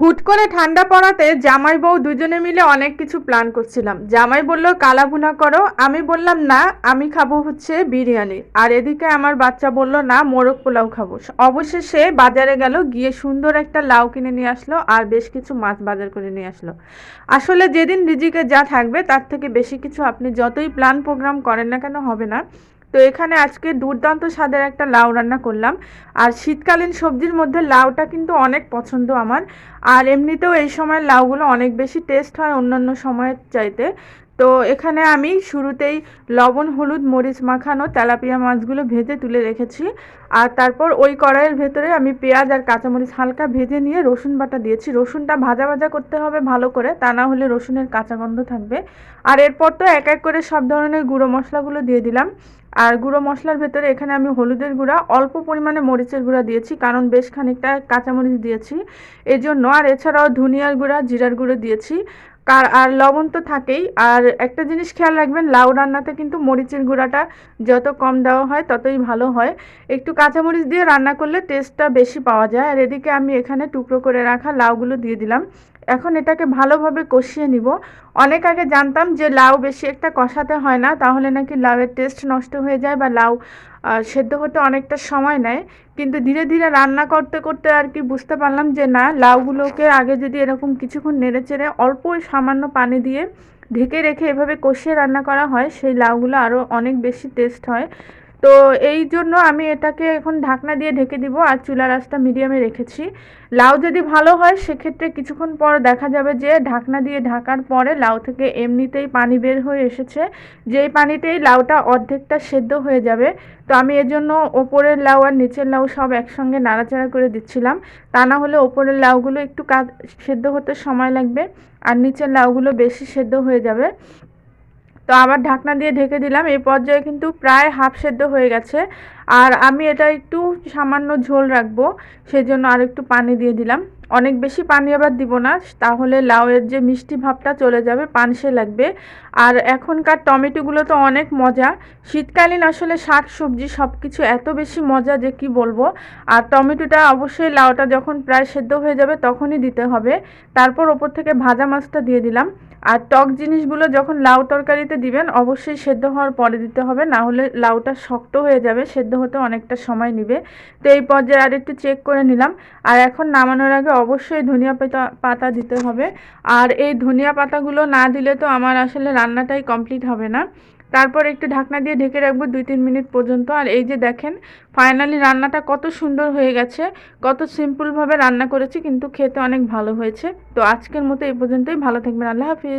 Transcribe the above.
হুট করে ঠান্ডা পড়াতে জামাই বউ দুজনে মিলে অনেক কিছু প্ল্যান করছিলাম। জামাই বলল, কালা ভুনা করো। আমি বললাম, না, আমি খাব হচ্ছে বিরিয়ানি। আর এদিকে আমার বাচ্চা বলল, না, মোরগ পোলাও খাব। অবশেষে বাজারে গেল, গিয়ে সুন্দর একটা লাউ কিনে নিয়ে আসলো আর বেশ কিছু মাছ বাজার করে নিয়ে আসলো। আসলে যেদিন রিজিকে যা থাকবে, তার থেকে বেশি কিছু আপনি যতই প্ল্যান প্রোগ্রাম করেন না কেন হবে না। তো এখানে আজকে দুর্দান্ত স্বাদের একটা লাউ রান্না করলাম। আর শীতকালীন সবজির মধ্যে লাউটা কিন্তু অনেক পছন্দ আমার। আর এমনিতেও এই সময় লাউগুলো অনেক বেশি টেস্ট হয় অন্যান্য সময়ের চাইতে। তো এখানে আমি শুরুতেই লবণ, হলুদ, মরিচ মাখানো তেলাপিয়া মাছগুলো ভেজে তুলে রেখেছি। আর তারপর ওই কড়াইয়ের ভেতরে আমি পেঁয়াজ আর কাঁচামরিচ হালকা ভেজে নিয়ে রসুন বাটা দিয়েছি। রসুনটা ভাজা ভাজা করতে হবে ভালো করে, তা না হলে রসুনের কাঁচা গন্ধ থাকবে। আর এরপর তো এক এক করে সব ধরনের গুঁড়ো মশলাগুলো দিয়ে দিলাম। আর গুঁড়ো মশলার ভেতরে এখানে আমি হলুদের গুঁড়া, অল্প পরিমাণে মরিচের গুঁড়া দিয়েছি, কারণ বেশ খানিকটা কাঁচামরিচ দিয়েছি। এই জন্য আর এছাড়াও ধনিয়ার গুঁড়া, জিরার গুঁড়ো দিয়েছি। কার, আর লবণ তো থাকেই। আর একটা জিনিস খেয়াল রাখবেন, লাউ রান্নাতে কিন্তু মরিচের গুঁড়াটা যত কম দেওয়া হয় ততই ভালো হয়। একটু কাঁচামরিচ দিয়ে রান্না করলে টেস্টটা বেশি পাওয়া যায়। আর এদিকে আমি এখানে টুকরো করে রাখা লাউগুলো দিয়ে দিলাম। এখন এটাকে ভালোভাবে কষিয়ে নিব। অনেক আগে জানতাম যে লাউ বেশি একটা কষাতে হয় না, তাহলে নাকি লাউয়ের টেস্ট নষ্ট হয়ে যায় বা লাউ সেদ্ধ হতে অনেকটা সময় নেয়। কিন্তু ধীরে ধীরে রান্না করতে করতে আর কি বুঝতে পারলাম যে না, লাউগুলোকে আগে যদি এরকম কিছুক্ষণ নেড়ে চেড়ে অল্প সামান্য পানি দিয়ে ঢেকে রেখে এভাবে কষিয়ে রান্না করা হয়, সেই লাউগুলো আরও অনেক বেশি টেস্ট হয়। তো এই জন্য আমি এটাকে এখন ঢাকনা দিয়ে ঢেকে দিব আর চুলার আঁচটা মিডিয়ামে রেখেছি। লাউ যদি ভালো হয়, সেক্ষেত্রে কিছুক্ষণ পর দেখা যাবে যে ঢাকনা দিয়ে ঢাকার পরে লাউ থেকে এমনিতেই পানি বের হয়ে এসেছে। যেই পানিতেই লাউটা অর্ধেকটা সেদ্ধ হয়ে যাবে, তো আমি এজন্য ওপরের লাউ আর নিচের লাউ সব একসঙ্গে নাড়াচাড়া করে দিচ্ছিলাম। তা না হলে ওপরের লাউগুলো একটু কাজ, সেদ্ধ হতে সময় লাগবে আর নিচের লাউগুলো বেশি সেদ্ধ হয়ে যাবে। তো আবার ঢাকনা দিয়ে ঢেকে দিলাম। এই পর্যায়ে কিন্তু প্রায় হাফ সেদ্ধ হয়ে গেছে। আর আমি এটা একটু সামান্য ঝোল রাখব, সেজন্য আর একটু পানি দিয়ে দিলাম। অনেক বেশি পানি আবার দিব না, তাহলে লাউয়ের যে মিষ্টি ভাবটা চলে যাবে পানসে লাগবে। আর এখনকার টমেটোগুলো তো অনেক মজা। শীতকালীন আসলে শাক, সবজি সব কিছু এত বেশি মজা যে কি বলব। আর টমেটোটা অবশ্যই লাউটা যখন প্রায় সেদ্ধ হয়ে যাবে তখনই দিতে হবে। তারপর ওপর থেকে ভাজা মাছটা দিয়ে দিলাম। আর টক জিনিসগুলো যখন লাউ তরকারিতে দিবেন, অবশ্যই সেদ্ধ হওয়ার পরে দিতে হবে, না হলে লাউটা শক্ত হয়ে যাবে, সেদ্ধ হতে অনেকটা সময় নেবে। তো এই পর্যায়ে আর একটু চেক করে নিলাম। আর এখন নামানোর আগে অবশ্যই ধনিয়া পাতা পাতা দিতে হবে। আর এই ধনিয়া পাতাগুলো না দিলে তো আমার আসলে রান্নাটাই কমপ্লিট হবে না। তারপর একটু ঢাকনা দিয়ে ঢেকে রাখব দুই তিন মিনিট পর্যন্ত। আর এই যে দেখেন ফাইনালি রান্নাটা কত সুন্দর হয়ে গেছে, কত সিম্পলভাবে রান্না করেছি, কিন্তু খেতে অনেক ভালো হয়েছে। তো আজকের মতো এই পর্যন্তই। ভালো থাকবেন। আল্লাহ হাফিজ।